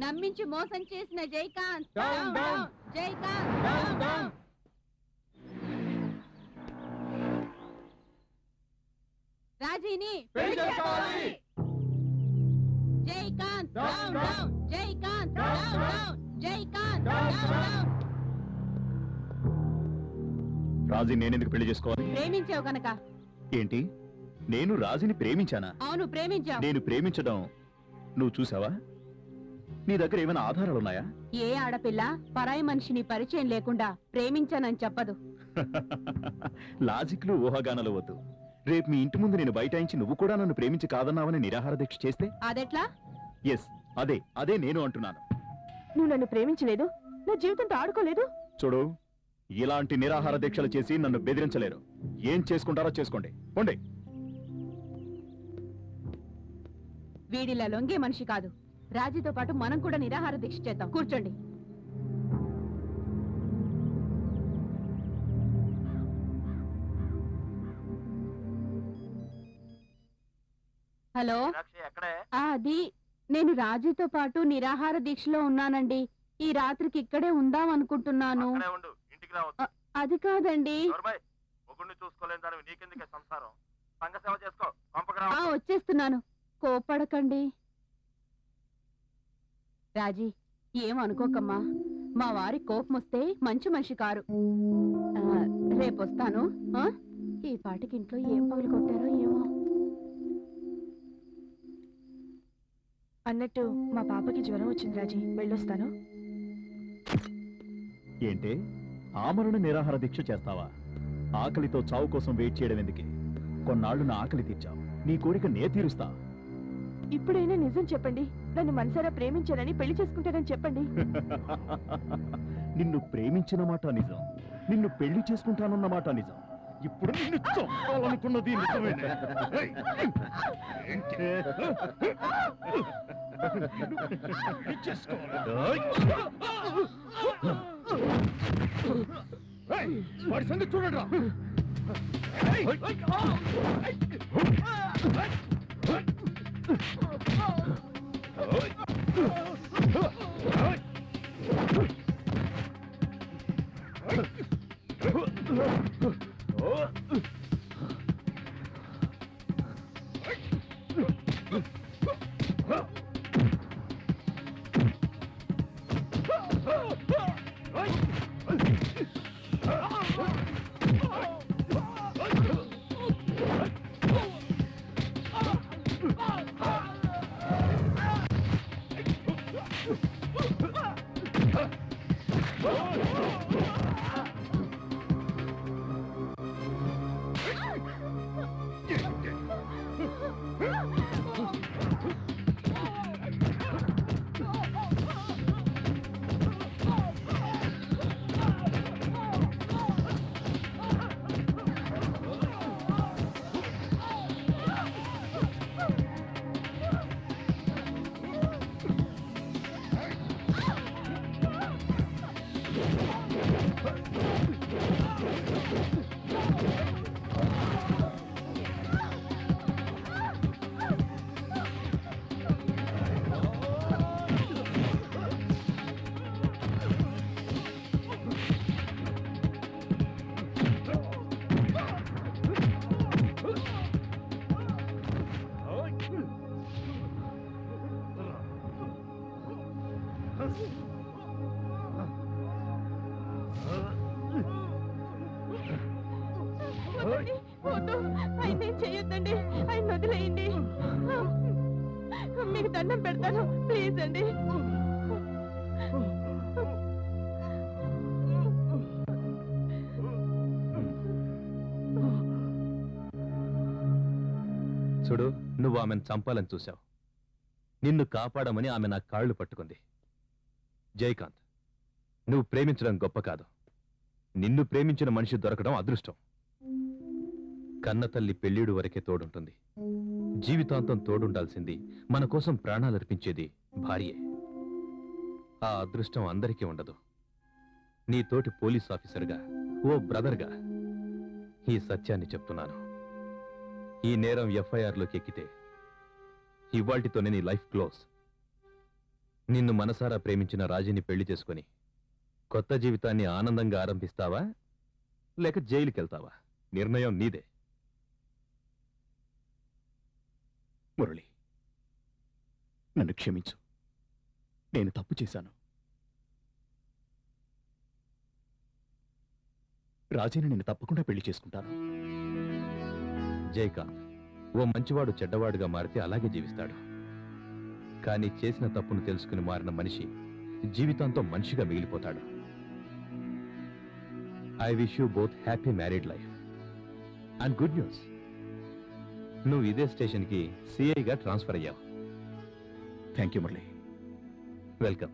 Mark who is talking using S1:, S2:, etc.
S1: నమ్మించి మోసం చేసిన జైకాంత్.
S2: Down,
S1: Down. జైకాంత్. రాజీని
S2: పెళ్ళి చేసుకోవాలి.
S1: జైకాంత్
S2: Down,
S1: down. జైకాంత్.
S2: Down,
S1: down. జైకాంత్.
S2: Down,
S1: down.
S3: రాజీ నేనెందుకు పెళ్ళి చేసుకోవాలి?
S1: ప్రేమించావు కనుక
S3: ఏంటి? నేను రాజుని ప్రేమించానా?
S1: అవును ప్రేమించావు
S3: నేను ప్రేమించడం నువ్వు చూసావా? నీ దగ్గర ఏమైనా ఆధారాలున్నాయా?
S1: ఏ ఆడపిల్ల పరాయి మనిషిని పరిచయం లేకుండా ప్రేమించానని చెప్పదు.
S3: లాజిక్లు ఊహాగానాలు వద్దు. రేపు మీ ఇంటి ముందు నేను బైఠాయించి నువ్వు కూడా నన్ను ప్రేమించి కాదన్నావని నిరాహార దీక్ష చేస్తే?
S1: అదెట్లా?
S3: ఎస్ అదే అదే నేను అంటున్నాను.
S1: నువ్వు నన్ను ప్రేమించలేదు? నా జీవితంతో ఆడుకోలేదు?
S3: చూడు ఇలాంటి నిరాహార దీక్షలు చేసి నన్ను బెదిరించలేరు. ఏం చేసుకుంటారో చేసుకోండి. పోండి.
S1: వీడిలా లొంగే మనిషి కాదు. రాజీతో పాటు మనం కూడా నిరాహార దీక్ష చేద్దాం. కూర్చోండి. హలో? అది నేను రాజీతో పాటు నిరాహార దీక్షలో ఉన్నానండి. ఈ రాత్రికి ఇక్కడే ఉందాం అనుకుంటున్నాను. అది కాదండి.
S4: ఎవరిపై మొగుడిని
S1: రాజీ ఏం అనుకోకమ్మా? మా వారి కోపం వస్తే మంచి మనిషి కారు. రేపొస్తాను ఆ? ఈ పాటికి ఇంట్లో ఏం పగలు కొట్టారో ఏమో.
S5: అన్నట్టు మా పాపకి జ్వరం వచ్చింది రాజీ. వెళ్ళొస్తాను.
S3: ఏంటే? ఆమరణ నిరాహార దీక్ష చేస్తావా? ఆకలితో చావు కోసం వెయిట్ చేయడం ఎందుకే? కొన్నాళ్ళు నా ఆకలి తీర్చావు. నీ కోరిక నే తీరుస్తా.
S5: ఇప్పుడైనా నిజం చెప్పండి. నన్ను మనసారా ప్రేమించారని పెళ్ళి చేసుకుంటానని చెప్పండి.
S3: నిన్ను ప్రేమించిన మాట నిజం. నిన్ను పెళ్ళి చేసుకుంటానన్న మాట నిజం. ఇప్పుడు నిన్ను చంపాలనుకున్నది నిజమేనే వాడి సంగతి Oh! Huh?
S5: వద్దండి, వద్దు. ఆయన ఏం చెయ్యొద్దండి ఆయన వదిలేయండి. మీకు దండం పెడతాను. ప్లీజ్ అండి.
S6: చూడు నువ్వు ఆమెను చంపాలని చూశావు. నిన్ను కాపాడమని ఆమె నా కాళ్ళు పట్టుకుంది. జయకాంత్ నువ్వు ప్రేమించడం గొప్ప కాదు. నిన్ను ప్రేమించిన మనిషి దొరకడం అదృష్టం. కన్న తల్లి వరకే తోడుంటుంది. జీవితాంతం తోడుండాల్సింది మన కోసం ప్రాణాలర్పించేది భార్యే. ఆ అదృష్టం అందరికీ ఉండదు. నీ తోటి పోలీస్ ఆఫీసర్గా ఓ బ్రదర్గా ఈ సత్యాన్ని చెప్తున్నాను. ఈ నేరం ఎఫ్ఐఆర్లోకి ఎక్కితే ఇవాల్టితోనే నీ లైఫ్ క్లోజ్. నిన్ను మనసారా ప్రేమించిన రాజీని పెళ్ళి చేసుకుని కొత్త జీవితాన్ని ఆనందంగా ఆరంభిస్తావా? లేక జైలుకెళ్తావా? నిర్ణయం నీదే.
S3: మురళి. నన్ను క్షమించు. నేను తప్పు చేశాను. రాజీని నేను తప్పకుండా పెళ్ళి చేసుకుంటాను.
S6: జయకాంత్ ఓ మంచివాడు చెడ్డవాడుగా మారితే అలాగే జీవిస్తాడు. కానీ చేసిన తప్పును తెలుసుకుని మారిన మనిషి జీవితంతో మనిషిగా మిగిలిపోతాడు. I wish you both happy married life. And good news. నువ్వు ఇదే స్టేషన్కి సిఐగా ట్రాన్స్ఫర్ అయ్యావు.
S3: Thank you Murali
S6: welcome